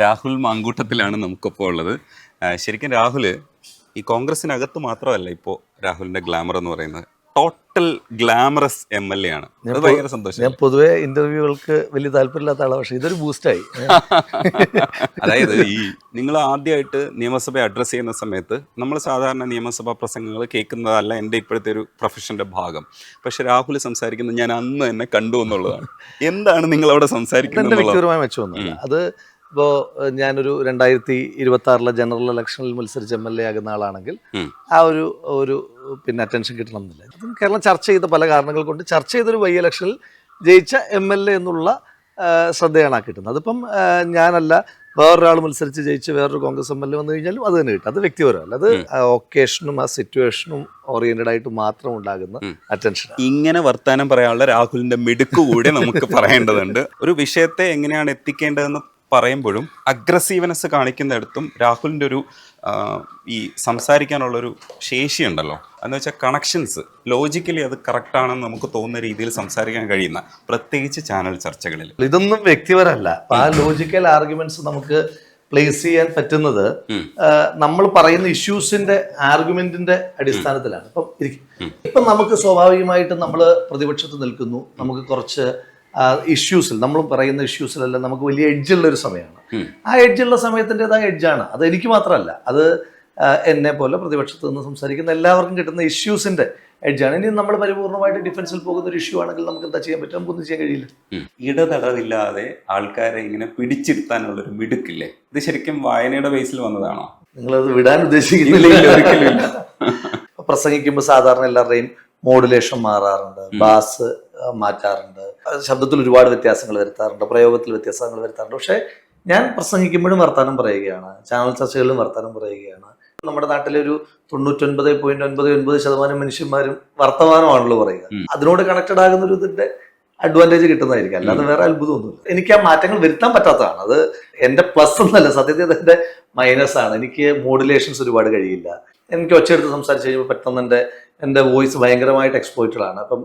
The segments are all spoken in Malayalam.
രാഹുൽ മാങ്കൂട്ടത്തിലാണ് നമുക്കിപ്പോൾ ഉള്ളത്. ശരിക്കും രാഹുൽ ഈ കോൺഗ്രസിനകത്ത് മാത്രമല്ല ഇപ്പോൾ രാഹുലിന്റെ ഗ്ലാമർ എന്ന് പറയുന്നത്. Total glamorous M L A ആണ്. ഭയങ്കര സന്തോഷം. ഞാൻ പൊതുവെ ഇന്റർവ്യൂകൾക്ക് വലിയ താല്പര്യമില്ലാത്ത ആളാണ് പക്ഷേ ഇതൊരു ബൂസ്റ്റായി അതായത് ഈ നിങ്ങൾ ആദ്യമായിട്ട് നിയമസഭ അഡ്രസ്സ് ചെയ്യുന്ന സമയത്ത് നമ്മൾ സാധാരണ നിയമസഭാ പ്രസംഗങ്ങൾ കേൾക്കുന്നതല്ല എന്റെ ഇപ്പോഴത്തെ ഒരു പ്രൊഫഷന്റെ ഭാഗം. പക്ഷെ രാഹുൽ സംസാരിക്കുന്നത് ഞാൻ അന്ന് തന്നെ കണ്ടു എന്നുള്ളതാണ്. എന്താണ് നിങ്ങൾ അവിടെ സംസാരിക്കുന്നത് വ്യക്തിപരമായ മെച്ചമൊന്നുമില്ല അത് ഇപ്പോൾ ഞാനൊരു രണ്ടായിരത്തി ഇരുപത്തി ആറിലെ ജനറൽ ഇലക്ഷനിൽ മത്സരിച്ച എം എൽ എ ആകുന്ന ആളാണെങ്കിൽ ആ ഒരു ഒരു പിന്നെ അറ്റൻഷൻ കിട്ടണം എന്നില്ല അതും കേരളം ചർച്ച ചെയ്ത പല കാരണങ്ങൾ കൊണ്ട് ചർച്ച ചെയ്തൊരു വൈ ഇലക്ഷനിൽ ജയിച്ച എം എൽ എ എന്നുള്ള ശ്രദ്ധയാണ് ആ കിട്ടുന്നത്. അതിപ്പം ഞാനല്ല വേറൊരാൾ മത്സരിച്ച് ജയിച്ച് വേറൊരു കോൺഗ്രസ് എം എൽ എ വന്നു കഴിഞ്ഞാലും അത് തന്നെ കിട്ടും. അത് വ്യക്തിപരമല്ല. അത് ഒക്കേഷനും ആ സിറ്റുവേഷനും ഓറിയന്റഡ് ആയിട്ട് മാത്രം ഉണ്ടാകുന്ന അറ്റൻഷൻ ഇങ്ങനെ വർത്താനം പറയാനുള്ള രാഹുലിന്റെ മിടുക്ക് കൂടി നമുക്ക് പറയേണ്ടതുണ്ട്. ഒരു വിഷയത്തെ എങ്ങനെയാണ് എത്തിക്കേണ്ടതെന്ന് പറയുമ്പോഴും അഗ്രസീവ്നെസ് കാണിക്കുന്നിടത്തും രാഹുലിന്റെ ഒരു ഈ സംസാരിക്കാനുള്ളൊരു ശേഷിയുണ്ടല്ലോ. എന്ന് വെച്ചാൽ കണക്ഷൻസ് ലോജിക്കലി അത് കറക്റ്റാണെന്ന് നമുക്ക് തോന്നുന്ന രീതിയിൽ സംസാരിക്കാൻ കഴിയുന്ന പ്രത്യേകിച്ച് ചാനൽ ചർച്ചകളിൽ. ഇതൊന്നും വ്യക്തിപരമല്ല. ആ ലോജിക്കൽ ആർഗ്യുമെന്റ്സ് നമുക്ക് പ്ലേസ് ചെയ്യാൻ പറ്റുന്നത് നമ്മൾ പറയുന്ന ഇഷ്യൂസിന്റെ ആർഗ്യുമെന്റിന്റെ അടിസ്ഥാനത്തിലാണ്. ഇപ്പം ഇപ്പം നമുക്ക് സ്വാഭാവികമായിട്ടും നമ്മൾ പ്രതിപക്ഷത്ത് നിൽക്കുന്നു. നമുക്ക് കുറച്ച് ഇഷ്യൂസിൽ നമ്മൾ പറയുന്ന ഇഷ്യൂസിലെല്ലാം നമുക്ക് വലിയ എഡ്ജുള്ള ഒരു സമയമാണ്. ആ എഡ്ജുള്ള സമയത്തിന്റെതായ എഡ്ജാണ് അത് എനിക്ക് മാത്രമല്ല അത് എന്നെ പോലെ പ്രതിപക്ഷത്ത് നിന്ന് സംസാരിക്കുന്ന എല്ലാവർക്കും കിട്ടുന്ന ഇഷ്യൂസിന്റെ എഡ്ജാണ് ഇനി നമ്മൾ പരിപൂർണമായിട്ട് ഡിഫൻസിൽ പോകുന്ന ഒരു ഇഷ്യൂ ആണെങ്കിൽ നമുക്ക് എന്താ ചെയ്യാൻ പറ്റും നമുക്കൊന്നും ചെയ്യാൻ കഴിയില്ല. ഇടതടവില്ലാതെ ആൾക്കാരെ ഇങ്ങനെ പിടിച്ചിരുത്താനുള്ള ഒരു മിടുക്കില്ലേ? ഇത് ശരിക്കും വായനയുടെ ബേസിൽ വന്നതാണോ? നിങ്ങളത് വിടാൻ ഉദ്ദേശിക്കുന്നില്ല. പ്രസംഗിക്കുമ്പോൾ സാധാരണ എല്ലാവരുടെയും മോഡുലേഷൻ മാറാറുണ്ട്. ബാസ് മാറ്റാറുണ്ട്. ശബ്ദത്തിൽ ഒരുപാട് വ്യത്യാസങ്ങൾ വരുത്താറുണ്ട് പ്രയോഗത്തിൽ വ്യത്യാസങ്ങൾ വരുത്താറുണ്ട്. പക്ഷേ ഞാൻ പ്രസംഗിക്കുമ്പോഴും വർത്താനം പറയുകയാണ് ചാനൽ ചർച്ചകളിലും വർത്താനം പറയുകയാണ്. നമ്മുടെ നാട്ടിലെ ഒരു തൊണ്ണൂറ്റൊൻപത് പോയിന്റ് ഒൻപത് ഒൻപത് ശതമാനം മനുഷ്യന്മാരും വർത്തമാനമാണല്ലോ പറയുക. അതിനോട് കണക്റ്റഡ് ആകുന്ന ഒരു ഇതിന്റെ അഡ്വാന്റേജ് കിട്ടുന്നതായിരിക്കും. അല്ലാതെ വേറെ അത്ഭുതമൊന്നുമില്ല. എനിക്ക് ആ മാറ്റങ്ങൾ വരുത്താൻ പറ്റാത്തതാണ്. അത് എന്റെ പ്ലസ് എന്നല്ല സത്യത്തിൽ അത് മൈനസ് ആണ്. എനിക്ക് മോഡുലേഷൻസ് ഒരുപാട് കഴിയില്ല. എനിക്ക് ഒച്ചയെടുത്ത് സംസാരിച്ച് കഴിയുമ്പോൾ പെട്ടെന്ന് എന്റെ എന്റെ വോയിസ് ഭയങ്കരമായിട്ട് എക്സ്പോയിറ്റഡ് ആണ്. അപ്പം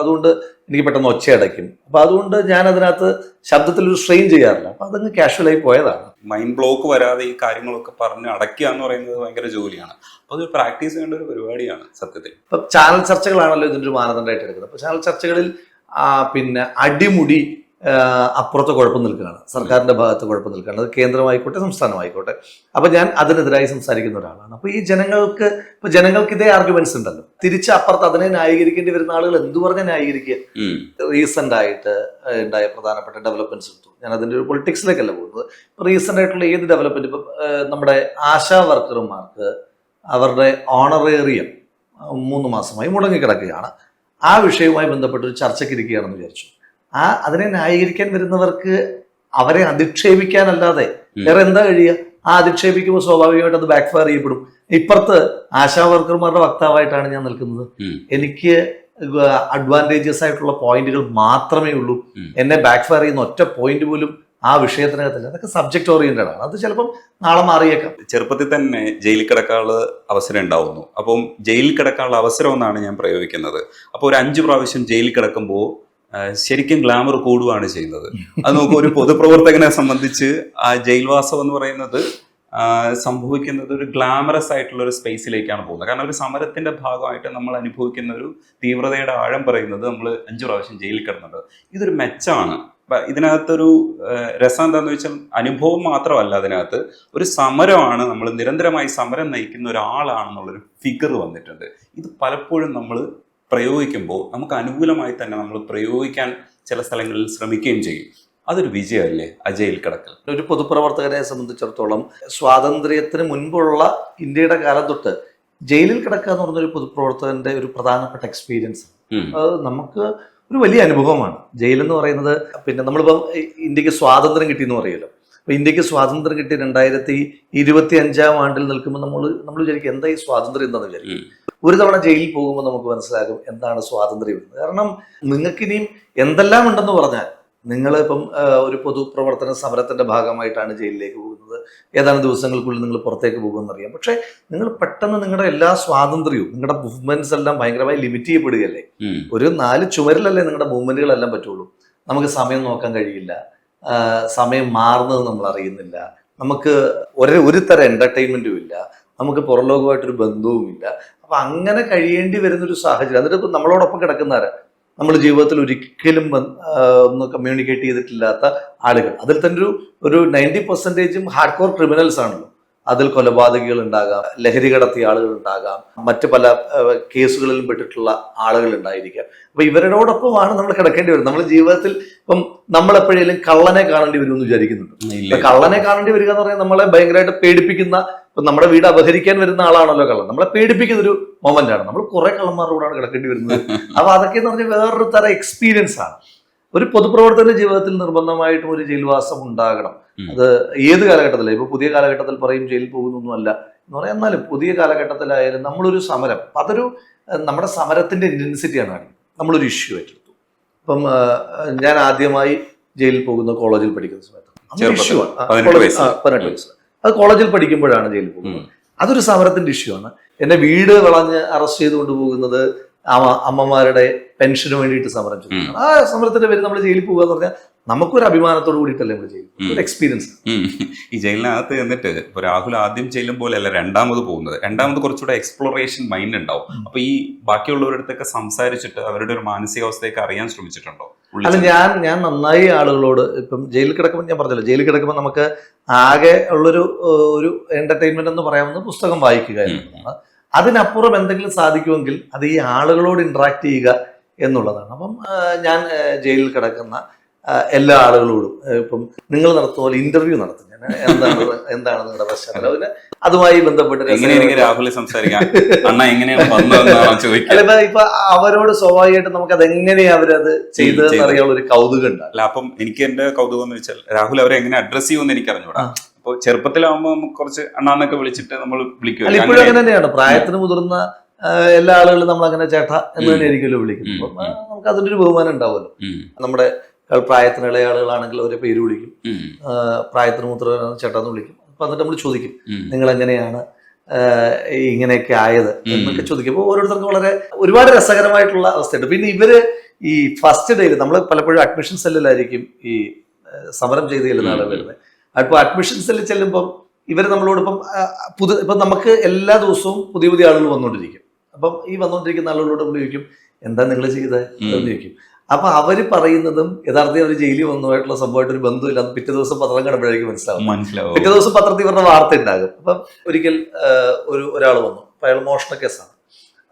അതുകൊണ്ട് എനിക്ക് പെട്ടെന്ന് ഒച്ച അടയ്ക്കും. അപ്പം അതുകൊണ്ട് ഞാൻ അതിനകത്ത് ശബ്ദത്തിൽ ഒരു സ്ട്രെയിൻ ചെയ്യാറില്ല. അപ്പം അതങ്ങ് കാഷ്വലായി പോയതാണ്. മൈൻഡ് ബ്ലോക്ക് വരാതെ ഈ കാര്യങ്ങളൊക്കെ പറഞ്ഞ് അടയ്ക്കുക എന്ന് പറയുന്നത് ഭയങ്കര ജോലിയാണ്. അപ്പോൾ അത് പ്രാക്ടീസ് ചെയ്യേണ്ട ഒരു പരിപാടിയാണ് സത്യത്തിൽ. ഇപ്പം ചാനൽ ചർച്ചകളാണല്ലോ ഇതിന്റെ ഒരു മാനദണ്ഡമായിട്ട് എടുക്കുന്നത്. അപ്പോൾ ചാനൽ ചർച്ചകളിൽ പിന്നെ അടിമുടി അപ്പുറത്തെ കുഴപ്പം നിൽക്കുകയാണ്. സർക്കാരിന്റെ ഭാഗത്ത് കുഴപ്പം നിൽക്കുകയാണ്. അത് കേന്ദ്രമായിക്കോട്ടെ സംസ്ഥാനമായിക്കോട്ടെ. അപ്പൊ ഞാൻ അതിനെതിരായി സംസാരിക്കുന്ന ഒരാളാണ്. അപ്പോൾ ഈ ജനങ്ങൾക്ക് ഇപ്പൊ ജനങ്ങൾക്ക് ഇതേ ആർഗ്യുമെന്റ്സ് ഉണ്ടല്ലോ. തിരിച്ച് അപ്പുറത്ത് അതിനെ ന്യായീകരിക്കേണ്ടി വരുന്ന ആളുകൾ എന്തു പറഞ്ഞ ന്യായീകരിക്കുക? റീസെന്റ് ആയിട്ട് ഉണ്ടായ പ്രധാനപ്പെട്ട ഡെവലപ്മെന്റ്സ് എടുത്തു. ഞാൻ അതിന്റെ ഒരു പൊളിറ്റിക്സിലേക്കല്ല പോകുന്നത്. റീസെന്റ് ആയിട്ടുള്ള ഏത് ഡെവലപ്മെന്റ് ഇപ്പം നമ്മുടെ ആശാ വർക്കർമാർക്ക് അവരുടെ ഓണറേറിയം മൂന്ന് മാസമായി മുടങ്ങിക്കിടക്കുകയാണ്. ആ വിഷയവുമായി ബന്ധപ്പെട്ട് ഒരു ചർച്ചയ്ക്ക് ഇരിക്കുകയാണെന്ന് വിചാരിച്ചു. ആ അതിനെ ന്യായീകരിക്കാൻ വരുന്നവർക്ക് അവരെ അധിക്ഷേപിക്കാനല്ലാതെ. വേറെ എന്താ കഴിയുക? ആ അധിക്ഷേപിക്കുമ്പോൾ സ്വാഭാവികമായിട്ട് അത് ബാക്ക്ഫയർ ചെയ്യപ്പെടും. ഇപ്പുറത്ത് ആശാ വർക്കർമാരുടെ വക്താവായിട്ടാണ് ഞാൻ നിൽക്കുന്നത്. എനിക്ക് അഡ്വാന്റേജസ് ആയിട്ടുള്ള പോയിന്റുകൾ മാത്രമേ ഉള്ളൂ. എന്നെ ബാക്ക്ഫയർ ചെയ്യുന്ന ഒറ്റ പോയിന്റ് പോലും ആ വിഷയത്തിനകത്തില്ല. അതൊക്കെ സബ്ജക്ട് ഓറിയന്റഡ് ആണ്. അത് ചിലപ്പം നാളെ മാറിയേക്കാം. ചെറുപ്പത്തിൽ തന്നെ ജയിലിൽ കിടക്കാനുള്ള അവസരം ഉണ്ടാവുന്നു. അപ്പം ജയിലിൽ കിടക്കാനുള്ള അവസരം എന്നാണ് ഞാൻ പ്രയോഗിക്കുന്നത്. അപ്പോൾ ഒരു അഞ്ച് പ്രാവശ്യം ജയിലിൽ കിടക്കുമ്പോൾ ശരിക്കും ഗ്ലാമർ കൂടുകയാണ് ചെയ്യുന്നത്. അത് നമുക്ക് ഒരു പൊതുപ്രവർത്തകനെ സംബന്ധിച്ച് ആ ജയിൽവാസം എന്ന് പറയുന്നത് സംഭവിക്കുന്നത് ഒരു ഗ്ലാമറസ് ആയിട്ടുള്ള ഒരു സ്പേസിലേക്കാണ് പോകുന്നത്. കാരണം ഒരു സമരത്തിന്റെ ഭാഗമായിട്ട് നമ്മൾ അനുഭവിക്കുന്ന ഒരു തീവ്രതയുടെ ആഴം പറയുന്നത് നമ്മൾ അഞ്ചു പ്രാവശ്യം ജയിലിൽ കിടന്നത് ഇതൊരു മെച്ചമാണ് ഇതിനകത്തൊരു രസം എന്താന്ന് വെച്ചാൽ അനുഭവം മാത്രമല്ല അതിനകത്ത്. ഒരു സമരമാണ് നമ്മൾ നിരന്തരമായി സമരം നയിക്കുന്ന ഒരാളാണെന്നുള്ളൊരു ഫിഗർ വന്നിട്ടുണ്ട്. ഇത് പലപ്പോഴും നമ്മൾ പ്രയോഗിക്കുമ്പോൾ നമുക്ക് അനുകൂലമായി തന്നെ നമ്മൾ പ്രയോഗിക്കാൻ ചില സ്ഥലങ്ങളിൽ ശ്രമിക്കുകയും ചെയ്യും. അതൊരു വിജയമല്ലേ? അജയിൽ കിടക്കൽ. ഒരു പൊതുപ്രവർത്തകരെ സംബന്ധിച്ചിടത്തോളം സ്വാതന്ത്ര്യത്തിന് മുൻപുള്ള ഇന്ത്യയുടെ കാലം തൊട്ട് ജയിലിൽ കിടക്കുക എന്ന് പറഞ്ഞൊരു പൊതുപ്രവർത്തകന്റെ ഒരു പ്രധാനപ്പെട്ട എക്സ്പീരിയൻസ് അത് നമുക്ക് ഒരു വലിയ അനുഭവമാണ്. ജയിലെന്ന് പറയുന്നത് പിന്നെ നമ്മളിപ്പം ഇന്ത്യയ്ക്ക് സ്വാതന്ത്ര്യം കിട്ടി എന്ന് പറയുമല്ലോ. അപ്പൊ ഇന്ത്യയ്ക്ക് സ്വാതന്ത്ര്യം കിട്ടി രണ്ടായിരത്തി ഇരുപത്തി അഞ്ചാം ആണ്ടിൽ നിൽക്കുമ്പോൾ നമ്മൾ നമ്മൾ വിചാരിക്കും എന്താ ഈ സ്വാതന്ത്ര്യം എന്താണെന്ന് വിചാരിക്കും. ഒരു തവണ ജയിലിൽ പോകുമ്പോൾ നമുക്ക് മനസ്സിലാകും എന്താണ് സ്വാതന്ത്ര്യം എന്ന്. കാരണം നിങ്ങൾക്ക് ഇനിയും എന്തെല്ലാം ഉണ്ടെന്ന് പറഞ്ഞാൽ നിങ്ങൾ ഇപ്പം ഒരു പൊതുപ്രവർത്തന സമരത്തിന്റെ ഭാഗമായിട്ടാണ് ജയിലിലേക്ക് പോകുന്നത്. ഏതാനും ദിവസങ്ങൾക്കുള്ളിൽ നിങ്ങൾ പുറത്തേക്ക് പോകുമെന്നറിയാം. പക്ഷേ നിങ്ങൾ പെട്ടെന്ന് നിങ്ങളുടെ എല്ലാ സ്വാതന്ത്ര്യവും നിങ്ങളുടെ മൂവ്മെന്റ്സ് എല്ലാം ഭയങ്കരമായി ലിമിറ്റ് ചെയ്യപ്പെടുകയല്ലേ? ഒരു നാല് ചുമരിലല്ലേ നിങ്ങളുടെ മൂവ്മെന്റുകളെല്ലാം പറ്റുള്ളൂ. നമുക്ക് സമയം നോക്കാൻ കഴിയില്ല. സമയം മാറുന്നത് നമ്മൾ അറിയുന്നില്ല. നമുക്ക് ഒരേ ഒരു തരം എന്റർടൈൻമെന്റും ഇല്ല. നമുക്ക് പുറലോകമായിട്ടൊരു ബന്ധവുമില്ല. അപ്പൊ അങ്ങനെ കഴിയേണ്ടി വരുന്ന ഒരു സാഹചര്യം. എന്നിട്ട് ഇപ്പൊ നമ്മളോടൊപ്പം കിടക്കുന്നവരെ നമ്മൾ ജീവിതത്തിൽ ഒരിക്കലും ഒന്ന് കമ്മ്യൂണിക്കേറ്റ് ചെയ്തിട്ടില്ലാത്ത ആളുകൾ. അതിൽ തന്നെ ഒരു ഒരു നയന്റി പെർസെന്റേജും ഹാർഡ് കോർ ക്രിമിനൽസ് ആണല്ലോ. അതിൽ കൊലപാതകികൾ ഉണ്ടാകാം ലഹരി കടത്തിയ ആളുകൾ ഉണ്ടാകാം മറ്റു പല കേസുകളിലും പെട്ടിട്ടുള്ള ആളുകൾ ഉണ്ടായിരിക്കാം. അപ്പൊ ഇവരോടൊപ്പമാണ് നമ്മൾ കിടക്കേണ്ടി വരുന്നത്. നമ്മുടെ ജീവിതത്തിൽ ഇപ്പം നമ്മൾ എപ്പോഴേലും കള്ളനെ കാണേണ്ടി വരുമെന്ന് വിചാരിക്കുന്നുണ്ട്. ഇല്ല ഇപ്പൊ കള്ളനെ കാണേണ്ടി വരിക എന്ന് പറഞ്ഞാൽ നമ്മളെ ഭയങ്കരമായിട്ട് പേടിപ്പിക്കുന്ന ഇപ്പൊ നമ്മുടെ വീട് അപഹരിക്കാൻ വരുന്ന ആളാണല്ലോ കള്ളം നമ്മളെ പേടിപ്പിക്കുന്ന ഒരു മൊമെന്റ് ആണ്. നമ്മൾ കുറെ കള്ളന്മാരുടെ കൂടെയാണ് കിടക്കേണ്ടി വരുന്നത്. അപ്പൊ അതൊക്കെ എന്ന് പറഞ്ഞാൽ വേറൊരു തരം എക്സ്പീരിയൻസ് ആണ്. ഒരു പൊതുപ്രവർത്തന ജീവിതത്തിൽ നിർബന്ധമായിട്ടും ഒരു ജയിൽവാസം ഉണ്ടാകണം. അത് ഏത് കാലഘട്ടത്തിലും? ഇപ്പൊ പുതിയ കാലഘട്ടത്തിൽ പറയും ജയിലിൽ പോകുന്നൊന്നും അല്ല എന്ന് പറയാം. എന്നാലും പുതിയ കാലഘട്ടത്തിലായാലും നമ്മളൊരു സമരം. അതൊരു നമ്മുടെ സമരത്തിന്റെ ഇന്റൻസിറ്റിയാണ് നമ്മളൊരു ഇഷ്യൂ ഏറ്റെടുത്തു. ഇപ്പം ഞാൻ ആദ്യമായി ജയിലിൽ പോകുന്ന കോളേജിൽ പഠിക്കുന്ന സമയത്ത്. ചെറുപ്പത്തിൽ, ആണ്. പതിനെട്ട് വയസ്സ്. അത് കോളേജിൽ പഠിക്കുമ്പോഴാണ് ജയിലിൽ പോകുന്നത്. അതൊരു സമരത്തിന്റെ ഇഷ്യൂ ആണ്. എന്നെ വീട് വളഞ്ഞ് അറസ്റ്റ് ചെയ്ത് കൊണ്ടുപോകുന്നത് അമ്മ- അമ്മമാരുടെ പെൻഷന് വേണ്ടിയിട്ട് സമരം ചെയ്യുന്നത് ആ സമരത്തിന്റെ പേര് നമ്മൾ ജയിലിൽ പോകുക എന്ന് പറഞ്ഞാൽ നമുക്കൊരു അഭിമാനത്തോട് കൂടിയിട്ടല്ലേ നമ്മൾ ചെയ്യും എക്സ്പീരിയൻസ് ഈ ജയിലിനകത്ത് എന്നിട്ട് ഇപ്പൊ രാഹുൽ ആദ്യം ചെല്ലും പോലെയല്ല രണ്ടാമത് പോകുന്നത്. രണ്ടാമത് കുറച്ചുകൂടെ എക്സ്പ്ലോറേഷൻ മൈൻഡ് ഉണ്ടാവും. അപ്പൊ ഈ ബാക്കിയുള്ളവരടുത്തൊക്കെ സംസാരിച്ചിട്ട് അവരുടെ ഒരു മാനസികാവസ്ഥയൊക്കെ അറിയാൻ ശ്രമിച്ചിട്ടുണ്ടോ? അല്ല ഞാൻ ഞാൻ നന്നായി ആളുകളോട് ഇപ്പം ജയിലിൽ കിടക്കുമ്പോൾ ഞാൻ പറഞ്ഞല്ലോ ജയിലിൽ കിടക്കുമ്പോൾ നമുക്ക് ആകെ ഉള്ളൊരു ഒരു എന്റർടൈൻമെന്റ് എന്ന് പറയാവുന്ന പുസ്തകം വായിക്കുക എന്നുള്ളതാണ്. അതിനപ്പുറം എന്തെങ്കിലും സാധിക്കുമെങ്കിൽ അത് ഈ ആളുകളോട് ഇന്ററാക്ട് ചെയ്യുക എന്നുള്ളതാണ്. അപ്പം ഞാൻ ജയിലിൽ കിടക്കുന്ന എല്ലാ ആളുകളോടും ഇപ്പം നിങ്ങൾ നടത്തുന്ന പോലെ ഇന്റർവ്യൂ നടത്തും. ഞാൻ എന്താണ് എന്താണ് നിങ്ങളുടെ പശ്ചാത്തലം? അതുമായി ബന്ധപ്പെട്ട് രാഹുൽ സംസാരിക്കാം. അണ്ണ എങ്ങനെയാണ് വന്നതെന്നാണ് ഇപ്പൊ അവരോട് സ്വാഭാവികമായിട്ട് നമുക്ക് അത് എങ്ങനെയാ അവരത് ചെയ്തതെന്ന് ചെയ്തത്. അറിയാനുള്ള ഒരു കൗതുകം ഉണ്ട്. അല്ല അപ്പം എനിക്ക് എന്റെ കൗതുകം എന്ന് വെച്ചാൽ രാഹുൽ അവരെ എങ്ങനെ അഡ്രസ് ചെയ്യുമെന്ന് എനിക്ക് അറിഞ്ഞൂടാ അപ്പോൾ അപ്പൊ ചെറുപ്പത്തിലാവുമ്പോ നമുക്ക് കുറച്ച് അണ്ണാന്നൊക്കെ വിളിച്ചിട്ട് നമ്മൾ വിളിക്കും ഇപ്പോഴും അങ്ങനെ തന്നെയാണ് പ്രായത്തിന് മുതിർന്ന എല്ലാ ആളുകളും നമ്മൾ അങ്ങനെ ചേട്ട എന്ന് തന്നെ ആയിരിക്കുമല്ലോ വിളിക്കുന്നത്. അപ്പം നമുക്ക് അതിന്റെ ഒരു ബഹുമാനം ഉണ്ടാവുമല്ലോ. നമ്മുടെ പ്രായത്തിനിളയ ആളുകളാണെങ്കിൽ അവരെ പേര് വിളിക്കും. പ്രായത്തിന് മുതിർന്ന ചേട്ടാന്ന് വിളിക്കും. അപ്പൊ എന്നിട്ട് നമ്മൾ ചോദിക്കും. നിങ്ങൾ എങ്ങനെയാണ് ഇങ്ങനെയൊക്കെ ആയത് എന്നൊക്കെ ചോദിക്കും. അപ്പോൾ ഓരോരുത്തർക്കും വളരെ ഒരുപാട് രസകരമായിട്ടുള്ള അവസ്ഥയുണ്ട്. പിന്നെ ഇവർ ഈ ഫസ്റ്റ് ഡേയിൽ നമ്മൾ പലപ്പോഴും അഡ്മിഷൻ സെല്ലിലായിരിക്കും ഈ സമരം ചെയ്ത് ചെല്ലുന്ന ആളുകൾ വരുന്നത്. അപ്പോൾ അഡ്മിഷൻ സെല്ലിൽ ചെല്ലുമ്പം ഇവർ നമ്മളോടൊപ്പം പുതു ഇപ്പം നമുക്ക് എല്ലാ ദിവസവും പുതിയ പുതിയ ആളുകൾ വന്നുകൊണ്ടിരിക്കും അപ്പം ഈ വന്നുകൊണ്ടിരിക്കുന്ന ആളുകളോട് നമ്മൾ ചോദിക്കും എന്താ നിങ്ങൾ ചെയ്തത് എന്ന് ചോദിക്കും. അപ്പൊ അവർ പറയുന്നതും യഥാർത്ഥത്തിൽ അവർ ജയിലിൽ വന്നതായിട്ടുള്ള സംഭവമായിട്ട് ഒരു ബന്ധമില്ല. അത് പിറ്റേ ദിവസം പത്രം കണ്ടപ്പോഴേക്കും മനസ്സിലാവും. മനസ്സിലാവും. പിറ്റേ ദിവസം പത്രത്തിൽ ഇവരുടെ വാർത്ത ഉണ്ടാകും. അപ്പം ഒരിക്കൽ ഒരു ഒരാൾ വന്നു. അപ്പൊ അയാൾ മോഷണ കേസാണ്.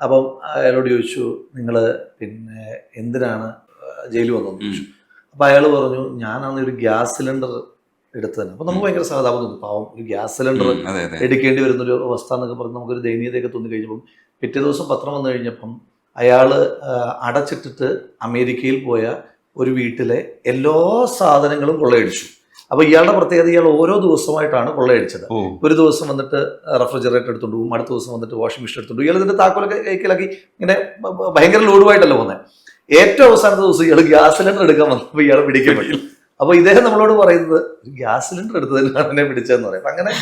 അപ്പം അയാളോട് ചോദിച്ചു നിങ്ങൾ പിന്നെ എന്തിനാണ് ജയിലിൽ വന്നതെന്ന് ചോദിച്ചു. അപ്പം അയാൾ പറഞ്ഞു ഞാനാണ് ഒരു ഗ്യാസ് സിലിണ്ടർ എടുത്തതന്നെ അപ്പം നമുക്ക് ഭയങ്കര സഹതാപം തോന്നി. പാവം ഒരു ഗ്യാസ് സിലിണ്ടർ എടുക്കേണ്ടി വരുന്ന ഒരു അവസ്ഥ എന്നൊക്കെ പറഞ്ഞ് നമുക്കൊരു ദയനീയതയൊക്കെ തോന്നി കഴിഞ്ഞപ്പം പിറ്റേ ദിവസം പത്രം വന്നു കഴിഞ്ഞപ്പം അയാൾ അടച്ചിട്ടിട്ട് അമേരിക്കയിൽ പോയ ഒരു വീട്ടിലെ എല്ലാ സാധനങ്ങളും കൊള്ളയടിച്ചു. അപ്പൊ ഇയാളുടെ പ്രത്യേകത ഇയാൾ ഓരോ ദിവസമായിട്ടാണ് കൊള്ളയടിച്ചത്. ഒരു ദിവസം വന്നിട്ട് റെഫ്രിജറേറ്റർ എടുത്തുകൊണ്ട് പോകും അടുത്ത ദിവസം വന്നിട്ട് വാഷിംഗ് മെഷീൻ എടുത്തുകൊണ്ട്. ഇയാൾ ഇതിന്റെ താക്കോലൊക്കെ കൈക്കലാക്കി ഇങ്ങനെ ഭയങ്കര ലോഡുമായിട്ടല്ല പോകുന്നത് ഏറ്റവും അവസാനത്തെ ദിവസം ഇയാൾ ഗ്യാസ് സിലിണ്ടർ എടുക്കാൻ വന്നപ്പോൾ ഇയാൾ പിടിക്കാൻ പറ്റും അപ്പൊ ഇദ്ദേഹം നമ്മളോട് പറയുന്നത് ഗ്യാസ് സിലിണ്ടർ എടുത്തതിനാണ് എന്നെ പിടിച്ചതെന്ന് പറയും. അങ്ങനെ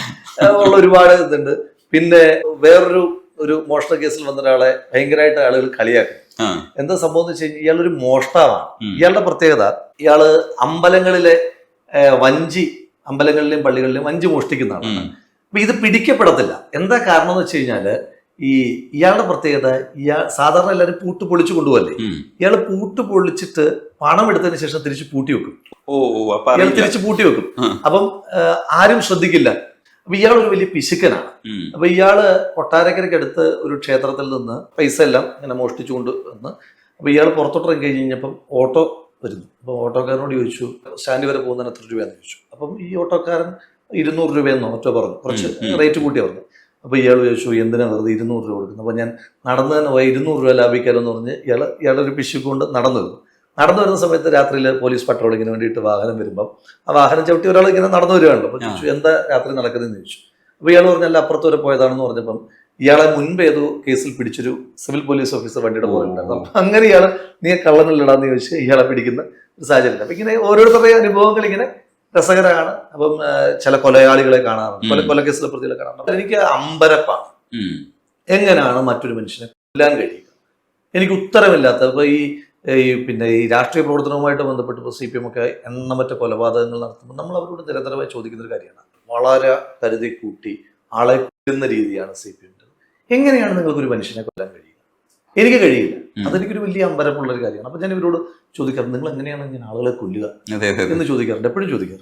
ഉള്ള ഒരുപാട് ഇതുണ്ട്. പിന്നെ വേറൊരു ഒരു മോഷണ കേസിൽ വന്ന ഒരാളെ ഭയങ്കരമായിട്ട് ആളുകൾ കളിയാക്കും. എന്താ സംഭവം എന്ന് വെച്ച് കഴിഞ്ഞാൽ ഒരു മോഷ്ടാവാണ്. ഇയാളുടെ പ്രത്യേകത ഇയാൾ അമ്പലങ്ങളിലെ വഞ്ചി അമ്പലങ്ങളിലെയും പള്ളികളിലെയും വഞ്ചി മോഷ്ടിക്കുന്ന ആളാണ് അപ്പൊ ഇത് പിടിക്കപ്പെടത്തില്ല. എന്താ കാരണം എന്ന് വെച്ച് കഴിഞ്ഞാൽ ഈ ഇയാളുടെ പ്രത്യേകത ഇയാൾ സാധാരണ എല്ലാവരും പൂട്ട് പൊളിച്ചു കൊണ്ടുപോകല്ലേ. ഇയാൾ പൂട്ട് പൊളിച്ചിട്ട് പണം എടുത്തതിന് ശേഷം തിരിച്ച് പൂട്ടി വെക്കും ഓ ഇയാൾ തിരിച്ച് പൂട്ടി വെക്കും അപ്പം ആരും ശ്രദ്ധിക്കില്ല. അപ്പൊ ഇയാൾ ഒരു വലിയ പിശുക്കനാണ്. അപ്പൊ ഇയാൾ കൊട്ടാരക്കരയ്ക്ക് അടുത്ത് ഒരു ക്ഷേത്രത്തിൽ നിന്ന് പൈസ എല്ലാം ഇങ്ങനെ മോഷ്ടിച്ചുകൊണ്ട് വന്ന് അപ്പൊ ഇയാൾ പുറത്തോട്ട് ഇറങ്ങി കഴിഞ്ഞ് കഴിഞ്ഞപ്പം ഓട്ടോ വരുന്നു. അപ്പൊ ഓട്ടോക്കാരനോട് ചോദിച്ചു സ്റ്റാൻഡ് വരെ പോകുന്നതിന് എത്ര രൂപയാന്ന് ചോദിച്ചു. അപ്പം ഈ ഓട്ടോക്കാരൻ ഇരുന്നൂറ് രൂപയെന്നോ? മറ്റോ പറഞ്ഞു. കുറച്ച്. റേറ്റ് കൂട്ടി പറഞ്ഞു. അപ്പൊ ഇയാൾ ചോദിച്ചു എന്തിനാ വെറുതെ ഇരുന്നൂറ് രൂപ കൊടുക്കുന്നത്? അപ്പൊ ഞാൻ നടന്നു തന്നെ പോയി ഇരുന്നൂറ് രൂപ ലാഭിക്കാമെന്ന് പറഞ്ഞ് ഇയാൾ ഇയാളൊരു പിശുക്കൊണ്ട് നടന്നു വരുന്നു നടന്നു വരുന്ന സമയത്ത് രാത്രിയിൽ പോലീസ് പട്രോളിങ്ങിന് വേണ്ടിയിട്ട് വാഹനം വരുമ്പം ആ വാഹനം ചവിട്ടി ഒരാൾ ഇങ്ങനെ നടന്നു വരികയാണല്ലോ. അപ്പോൾ ചോദിച്ചു എന്താ രാത്രി നടക്കുന്നതെന്ന് ചോദിച്ചു. അപ്പോൾ ഇയാൾ പറഞ്ഞല്ല അപ്പുറത്ത് വരെ പോയതാണെന്ന് പറഞ്ഞപ്പം ഇയാളെ മുൻപ് ഏതോ കേസിൽ പിടിച്ചൊരു സിവിൽ പോലീസ് ഓഫീസർ വണ്ടിയുടെ പോലുണ്ടായിരുന്നു അപ്പം അങ്ങനെ ഇയാൾ നീ കള്ളനല്ലടാന്ന് ചോദിച്ച് ഇയാളെ പിടിക്കുന്ന ഒരു സാഹചര്യം അപ്പം ഇങ്ങനെ ഓരോരുത്തരുടെ അനുഭവങ്ങൾ ഇങ്ങനെ രസകരമാണ്. അപ്പം ചില കൊലയാളികളെ കാണാറുണ്ട്. കൊല കേസിലെ കൊലക്കേസിലെ പ്രതികളെ കാണാറുണ്ട്. എനിക്ക് അമ്പരപ്പാണ്. എങ്ങനെയാണ് മറ്റൊരു മനുഷ്യനെ കൊല്ലാൻ കഴിയുക? എനിക്ക് ഉത്തരമില്ലാത്ത ഇപ്പൊ ഈ ഈ പിന്നെ ഈ രാഷ്ട്രീയ പ്രവർത്തനവുമായിട്ട് ബന്ധപ്പെട്ട് ഇപ്പോൾ സി പി എം ഒക്കെ എണ്ണമറ്റ കൊലപാതകങ്ങൾ നടത്തുമ്പോൾ നമ്മൾ അവരോട് നിരന്തരമായി ചോദിക്കുന്ന ഒരു കാര്യമാണ്. വളരെ കരുതി കൂട്ടി ആളെ കൊല്ലുന്ന രീതിയാണ് സി പി എമ്മിന്റെ എങ്ങനെയാണ് നിങ്ങൾക്ക് ഒരു മനുഷ്യനെ കൊല്ലാൻ കഴിയുക? എനിക്ക് കഴിയില്ല. അതെനിക്കൊരു വലിയ അമ്പരപ്പുള്ള ഒരു കാര്യമാണ്. അപ്പം ഞാൻ ഇവരോട് ചോദിക്കാറുണ്ട് നിങ്ങൾ എങ്ങനെയാണ് ഇങ്ങനെ ആളുകളെ കൊല്ലുക? എന്ന് ചോദിക്കാറുണ്ട്. എപ്പോഴും ചോദിക്കാറുണ്ട്.